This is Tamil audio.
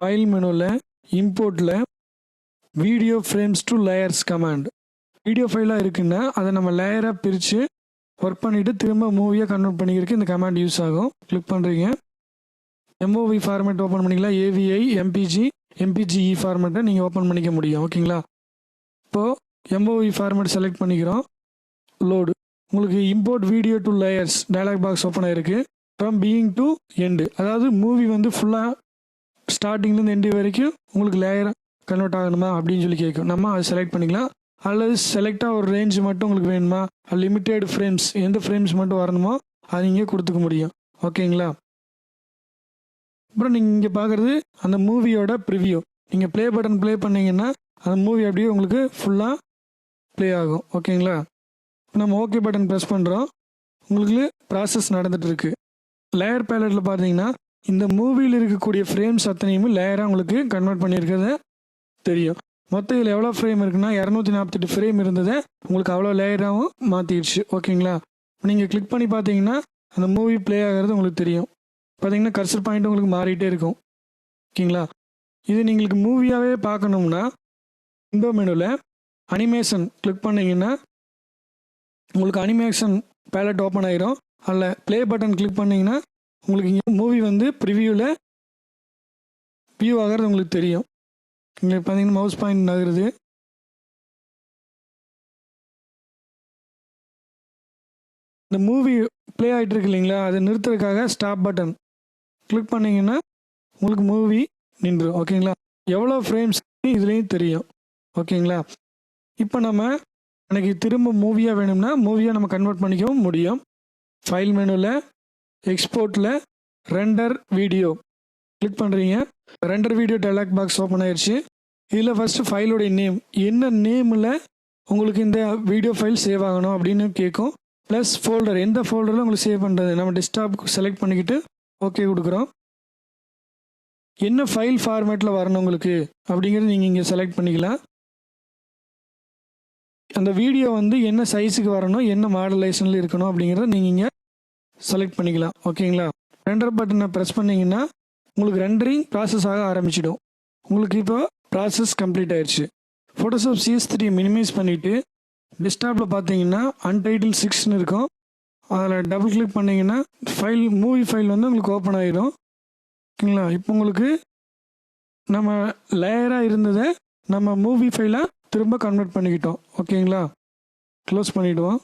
ஃபைல் மெனுவில் இம்போர்ட்டில் video frames to layers command video ஃபைலாக இருக்குன்னா அதை நம்ம லேயராக பிரித்து ஒர்க் பண்ணிவிட்டு திரும்ப மூவியாக கன்வெர்ட் பண்ணிக்கிறதுக்கு இந்த கமாண்ட் யூஸ் ஆகும். கிளிக் பண்ணுறீங்க எம்ஓவி ஃபார்மேட் ஓப்பன் பண்ணிக்கலாம். ஏவிஐ எம்பிஜி எம்பிஜிஇ ஃபார்மேட்டை நீங்கள் ஓப்பன் பண்ணிக்க முடியும். ஓகேங்களா இப்போது எம்ஓவி ஃபார்மேட் செலக்ட் பண்ணிக்கிறோம். லோடு உங்களுக்கு import video to layers dialog box open ஆயிருக்கு. ஃப்ரம் பீயிங் டு எண்டு அதாவது மூவி வந்து ஃபுல்லாக ஸ்டார்டிங்லேருந்து எண்டு வரைக்கும் உங்களுக்கு லேயர் கன்வெர்ட் ஆகணுமா அப்படின்னு சொல்லி கேட்கும். நம்ம அதை செலக்ட் பண்ணிக்கலாம். அல்லது செலக்டாக ஒரு ரேஞ்ச் மட்டும் உங்களுக்கு வேணுமா? லிமிட்டெட் ஃப்ரேம்ஸ் எந்த ஃப்ரேம்ஸ் மட்டும் வரணுமோ அது நீங்கள் கொடுத்துக்க முடியும். ஓகேங்களா? அப்புறம் நீங்கள் இங்கே பார்க்குறது அந்த மூவியோட ப்ரிவியூ நீங்கள் ப்ளே பட்டன் ப்ளே பண்ணிங்கன்னா அந்த மூவி அப்படியே உங்களுக்கு ஃபுல்லாக ப்ளே ஆகும். ஓகேங்களா? நம்ம ஓகே பட்டன் ப்ரெஸ் பண்ணுறோம் உங்களுக்கு ப்ராசஸ் நடந்துகிட்ருக்கு லேயர் பேலட்டில் பார்த்தீங்கன்னா இந்த மூவியில் இருக்கக்கூடிய ஃப்ரேம்ஸ் அத்தனையுமே லேயராக உங்களுக்கு கன்வெர்ட் பண்ணியிருக்கிறத தெரியும். மொத்தம் இதில் எவ்வளோ ஃப்ரேம் இருக்குன்னா இரநூத்தி நாற்பத்தெட்டு ஃப்ரேம் இருந்ததை உங்களுக்கு அவ்வளோ லேயராகவும் மாற்றிடுச்சு ஓகேங்களா நீங்கள் கிளிக் பண்ணி பார்த்தீங்கன்னா அந்த மூவி ப்ளே ஆகிறது உங்களுக்கு தெரியும். பார்த்தீங்கன்னா கர்சர் பாயிண்ட் உங்களுக்கு மாறிட்டே இருக்கும். ஓகேங்களா இது நீங்களுக்கு மூவியாகவே பார்க்கணும்னா இந்த மெனுவில் அனிமேஷன் கிளிக் பண்ணிங்கன்னா உங்களுக்கு அனிமேஷன் பேலட் ஓப்பன் ஆகிரும் அதில் ப்ளே பட்டன் கிளிக் பண்ணிங்கன்னா உங்களுக்கு இங்கே மூவி வந்து ப்ரிவியூவில் வியூ ஆகிறது உங்களுக்கு தெரியும். இங்கே பார்த்தீங்கன்னா மவுஸ் பாயிண்ட் நகருது. இந்த மூவி ப்ளே ஆகிட்டு இருக்கு இல்லைங்களா? அதை நிறுத்துறதுக்காக ஸ்டாப் பட்டன் கிளிக் பண்ணிங்கன்னா உங்களுக்கு மூவி நின்றுடும் ஓகேங்களா? எவ்வளோ ஃப்ரேம்ஸ் இதுலேயும் தெரியும். ஓகேங்களா? இப்போ நம்ம எனக்கு திரும்ப மூவியாக வேணும்னா மூவியாக நம்ம கன்வெர்ட் பண்ணிக்கவும் முடியும். ஃபைல் மெனுவில் எக்ஸ்போர்ட்டில் ரெண்டர் வீடியோ கிளிக் பண்ணுறீங்க render video dialog box open ஆயிடுச்சு இதில் ஃபஸ்ட்டு ஃபைலோடைய நேம் என்ன நேமில் உங்களுக்கு இந்த வீடியோ ஃபைல் சேவ் ஆகணும் அப்படின்னு கேட்கும் ப்ளஸ் ஃபோல்டர் எந்த ஃபோல்டரில் உங்களுக்கு சேவ் பண்ணுறது நம்ம டெஸ்க்டாப் செலக்ட் பண்ணிக்கிட்டு ஓகே கொடுக்குறோம். என்ன ஃபைல் ஃபார்மேட்டில் வரணும் உங்களுக்கு? அப்படிங்கிறது நீங்கள் இங்கே செலக்ட் பண்ணிக்கலாம். அந்த வீடியோ வந்து என்ன சைஸுக்கு வரணும்? என்ன மாடலேஷனில் இருக்கணும்? அப்படிங்கிறத நீங்கள் இங்கே செலக்ட் பண்ணிக்கலாம் ஓகேங்களா ரெண்டர் பட்டனை ப்ரெஸ் பண்ணிங்கன்னா உங்களுக்கு ரெண்டரிங் ப்ராசஸ் ஆக ஆரம்பிச்சிடும். உங்களுக்கு இப்போ ப்ராசஸ் கம்ப்ளீட் ஆயிடுச்சு. ஃபோட்டோஷாப் சிஎஸ் த்ரீ மினிமைஸ் பண்ணிவிட்டு டெஸ்க்டாப்பில் பார்த்தீங்கன்னா அன்டைட்டில் சிக்ஸ்னு இருக்கும். அதில் டபுள் கிளிக் பண்ணிங்கன்னா ஃபைல் மூவி ஃபைல் வந்து உங்களுக்கு ஓப்பன் ஆகிடும் ஓகேங்களா இப்போ உங்களுக்கு நம்ம லேயராக இருந்ததை நம்ம மூவி ஃபைலாக திரும்ப கன்வெர்ட் பண்ணிக்கிட்டோம். ஓகேங்களா க்ளோஸ் பண்ணிவிடுவோம்